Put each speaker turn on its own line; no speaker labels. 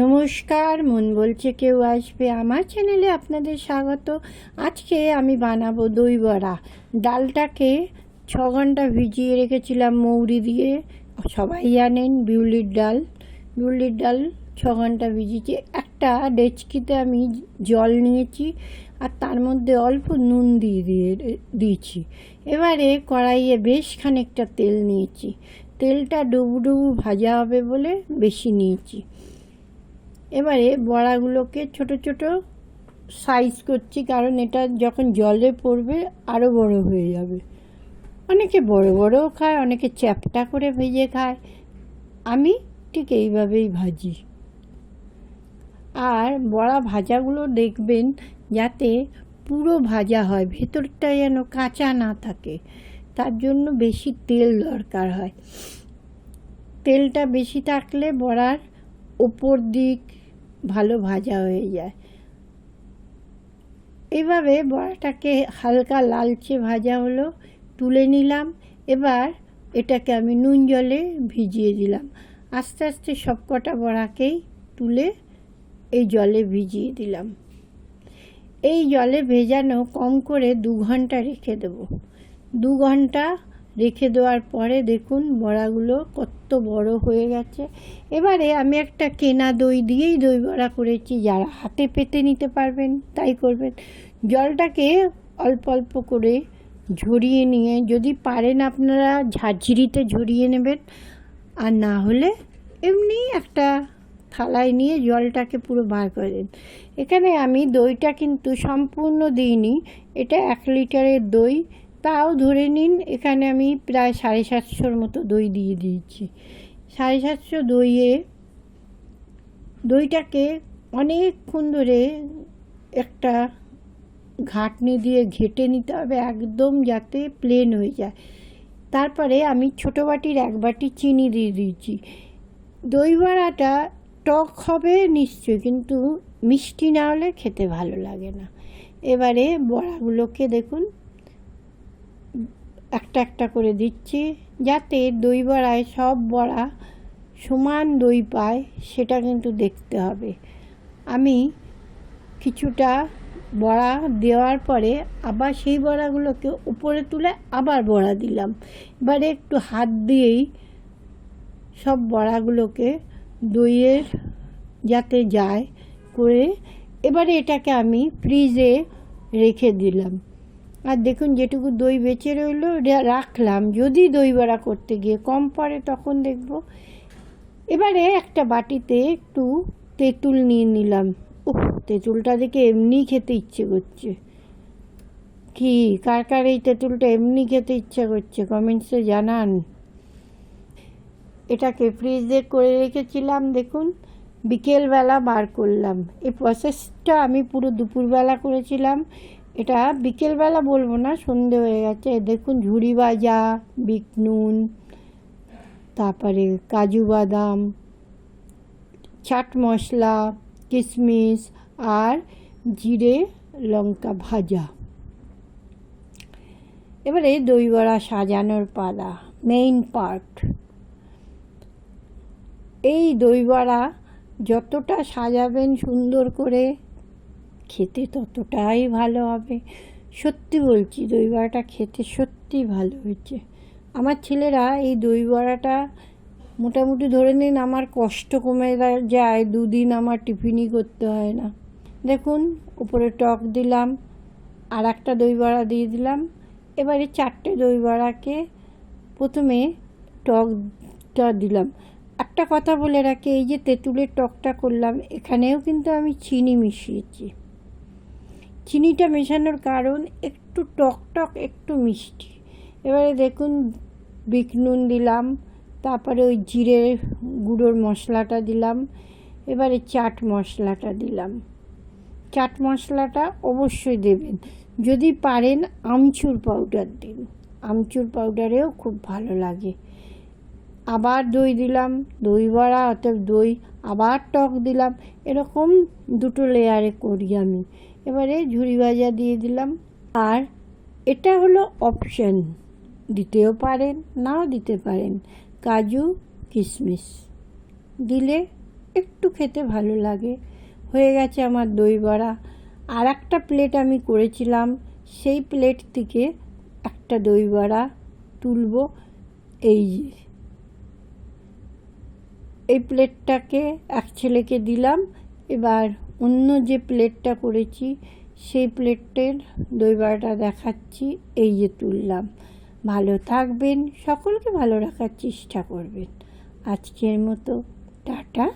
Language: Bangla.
নমস্কার, মন বলছে কেউ আসবে আমার চ্যানেলে আপনাদের স্বাগত। আজকে আমি বানাবো দই বড়া। ডালটাকে ছ ঘণ্টা ভিজিয়ে রেখেছিলাম মৌরি দিয়ে। সবাই জানেন বিউলির ডাল। বিউলির ডাল ছ ঘণ্টা ভিজিয়েছি। একটা ডেচকিতে আমি জল নিয়েছি আর তার মধ্যে অল্প নুন দিয়ে দিয়ে দিয়েছি। এবারে কড়াইয়ে বেশ খানিকটা তেল নিয়েছি। তেলটা ডুবু ডুবু ভাজা হবে বলে বেশি নিয়েছি। এবারে বড়াগুলোকে ছোট ছোট সাইজ করছি, কারণ এটা যখন জলে পড়বে আরও বড় হয়ে যাবে। অনেকে বড় বড়ও খায়, অনেকে চ্যাপটা করে ভেজে খায়। আমি ঠিক এইভাবেই ভাজি। আর বড়া ভাজাগুলো দেখবেন যাতে পুরো ভাজা হয়, ভেতরটা যেন কাঁচা না থাকে। তার জন্য বেশি তেল দরকার হয়। তেলটা বেশি থাকলে বড়ার ওপর দিক ভালো ভাজা হয়ে যায়। এভাবে বড়াটাকে হালকা লালচে ভাজা হলো, তুলে নিলাম। এবার এটাকে আমি নুন জলে ভিজিয়ে দিলাম। আস্তে আস্তে সব কটা বড়াকেই তুলে এই জলে ভিজিয়ে দিলাম। এই জলে ভেজানো কম করে দু ঘণ্টা রেখে দেবো। দু ঘণ্টা রেখে দেওয়ার পরে দেখুন বড়াগুলো কত বড় হয়ে গেছে। এবারে আমি একটা কেনা দই দিয়েই দই বড়া করেছি। যারা হাতে পেতে নিতে পারবেন, তাই করবেন। জলটাকে অল্প অল্প করে ঝরিয়ে নিয়ে, যদি পারেন আপনারা ঝাঁঝরিতে ঝরিয়ে নেবেন। আর না হলে এমনি একটা থালায় নিয়ে জলটাকে পুরো বার করে দিন। এখানে আমি দইটা কিন্তু সম্পূর্ণ দিইনি। এটা এক লিটারের দই। তাও ধরে নিন, এখানে আমি প্রায় সাড়ে সাতশোর মতো দই দিয়ে দিয়েছি। সাড়ে সাতশো দইয়ে, দইটাকে অনেকক্ষণ ধরে একটা ঘাটনি দিয়ে ঘেটে নিতে হবে একদম যাতে প্লেন হয়ে যায়। তারপরে আমি ছোটো বাটির এক বাটি চিনি দিয়ে দিয়েছি। দই বড়াটা টক হবে নিশ্চয়ই, কিন্তু মিষ্টি না হলে খেতে ভালো লাগে না। এবারে বড়াগুলোকে দেখুন একটা একটা করে দিচ্ছি যাতে দই বড়ায় সব বড়া সমান দই পায়, সেটা কিন্তু দেখতে হবে। আমি কিছুটা বড়া দেওয়ার পরে আবার সেই বড়াগুলোকে উপরে তুলে আবার বড়া দিলাম। এবারে একটু হাত দিয়েই সব বড়াগুলোকে দইয়ের যাতে যায় করে এবারে এটাকে আমি ফ্রিজে রেখে দিলাম। আর দেখুন যেটুকু দই বেঁচে রইল রাখলাম। যদি দই বড়া করতে গিয়ে কম পড়ে, তখন দেখব। এবারে একটা বাটিতে একটু তেঁতুল নিয়ে নিলাম। উহ তেঁতুলটা দেখে এমনি খেতে ইচ্ছে করছে। কি, কার কার এই তেঁতুলটা এমনি খেতে ইচ্ছা করছে? কমেন্টসে জানান। এটাকে ফ্রিজে করে রেখেছিলাম, দেখুন। বিকেলবেলা বার করলাম। এই প্রসেসটা আমি পুরো দুপুরবেলা করেছিলাম। এটা বিকেলবেলা বলব না, সন্ধে হয়ে গেছে। দেখুন ঝুড়ি ভাজা, বিট নুন, তারপরে কাজু বাদাম, চাট মশলা কিশমিশ আর জিরে লঙ্কা ভাজা। এবারে দই বড়া সাজানোর পালা মেইন পার্ট এই দই বড়া যতটা সাজাবেন সুন্দর করে খেতে ততটাই ভালো হবে। সত্যি বলছি, দই বড়াটা খেতে সত্যি ভালো হয়েছে। আমার ছেলেরা এই দই বড়াটা মোটামুটি ধরে নিন আমার কষ্ট কমে যায়, দুদিন আমার টিফিনই করতে হয় না। দেখুন, উপরে টক দিলাম আর একটা দই বড়া দিয়ে দিলাম। এবারে চারটে দই বড়াকে প্রথমে টকটা দিলাম। একটা কথা বলে রাখি, এই যে তেঁতুলের টকটা করলাম, এখানেও কিন্তু আমি চিনি মিশিয়েছি। চিনিটা মেশানোর কারণ একটু টক টক, একটু মিষ্টি। এবারে দেখুন বিট নুন দিলাম, তারপরে ওই জিরে গুঁড়োর মশলাটা দিলাম, এবারে চাট মশলাটা দিলাম। চাট মশলাটা অবশ্যই দেবেন। যদি পারেন, আমচুর পাউডার দিন। আমচুর পাউডারেও খুব ভালো লাগে। আবার দই দিলাম, দই বড়া অর্থাৎ দই, আবার টক দিলাম। এরকম দুটো লেয়ারে করি আমি। এবারে ঝুড়ি ভাজা দিয়ে দিলাম। আর এটা হলো অপশন দিতেও পারেন, নাও দিতে পারেন। কাজু কিশমিশ দিলে একটু খেতে ভালো লাগে। হয়ে গেছে আমার দই বড়া। আর একটা প্লেট আমি করেছিলাম। সেই প্লেট থেকে একটা দই বড়া তুলব। এই। এই প্লেটটাকে এক ছেলেকে দিলাম। এবার অন্য যে প্লেটটা করেছি, সেই প্লেটের দই বড়াটা দেখাচ্ছি। এই যে তুললাম। ভালো থাকবেন, সকলকে ভালো রাখার চেষ্টা করবেন। আজকের মতো, টাটা।